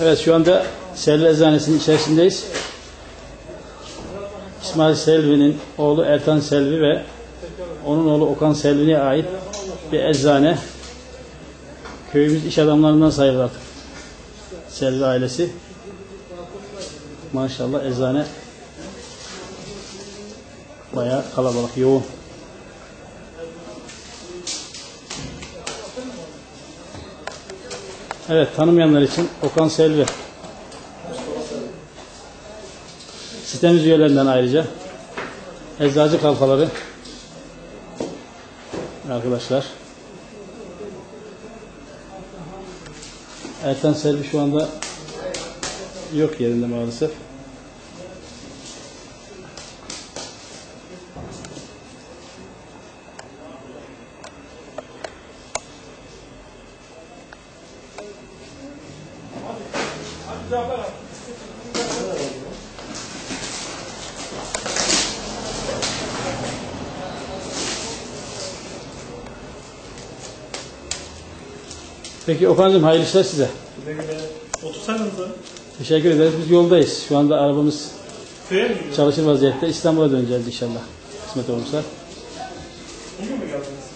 Evet şu anda Selvi Eczanesi'nin içerisindeyiz. İsmail Selvi'nin oğlu Ertan Selvi ve onun oğlu Okan Selvi'ne ait bir eczane. Köyümüz iş adamlarından sayılır artık. Selvi ailesi. Maşallah eczane bayağı kalabalık, yoğun. Evet, tanımayanlar için Okan Selvi. Sitemiz üyelerinden ayrıca. Eczacı kalfaları. Arkadaşlar. Ertan Selvi şu anda yok yerinde maalesef. Peki Okan'cığım hayırlı işler size. Güle güle. Otursanıza. Teşekkür ederiz. Biz yoldayız. Şu anda arabamız çalışır vaziyette. İstanbul'a döneceğiz inşallah. Kısmet olursa. Bugün mü geldiniz?